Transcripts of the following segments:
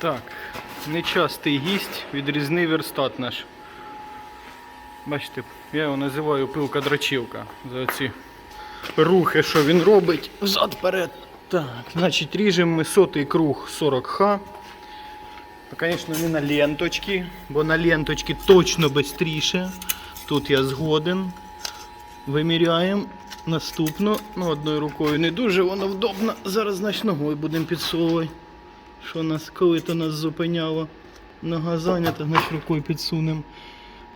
Так, нечастий гість, відрізний верстат наш. Бачите, я його називаю пилка драчівка за ці рухи, що він робить взад вперед. Так, значить ріжемо ми сотий круг 40х. Ну, Звісно, не на ленточки, бо на ленточки точно швидше. Тут я згоден. Виміряємо. Наступно, ну одною рукою не дуже воно вдобно. Зараз значить ногою будемо підсовувати. Що нас коли то нас зупиняло. Нога зайнята, значить рукою підсунемо.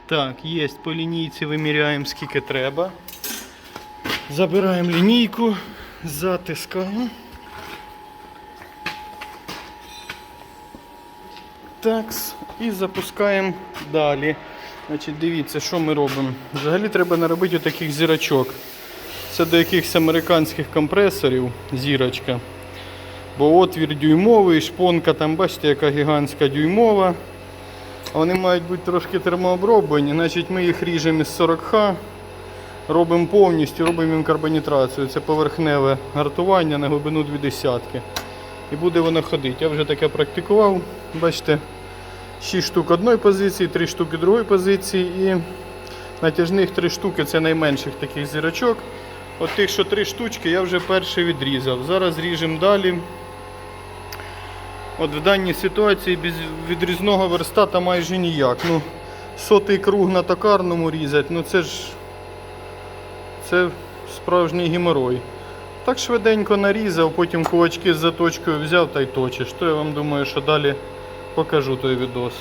Так, є по лінійці виміряємо скільки треба. Забираємо лінійку, затискаємо. Так, і запускаємо далі. Значить, дивіться, що ми робимо. Взагалі треба наробити таких зірочок. Це до якихось американських компресорів зірочка. Бо отвір дюймовий, шпонка там, бачите, яка гігантська дюймова. Вони мають бути трошки термооброблені, значить ми їх ріжемо із 40Х, робимо повністю, робимо їм карбонітрацію. Це поверхневе гартування на глибину 2 десятки. І буде воно ходити. Я вже таке практикував. Бачите, 6 штук одної позиції, 3 штуки другої позиції і натяжних 3 штуки це найменших таких зірочок. От тих, що 3 штучки, я вже перший відрізав. Зараз ріжемо далі. От в даній ситуації без відрізного верстата майже ніяк. Ну, сотий круг на токарному різати, ну це ж це справжній геморой. Так швиденько нарізав, потім кулачки з заточкою взяв та й точиш. То я вам думаю, що далі покажу той відос.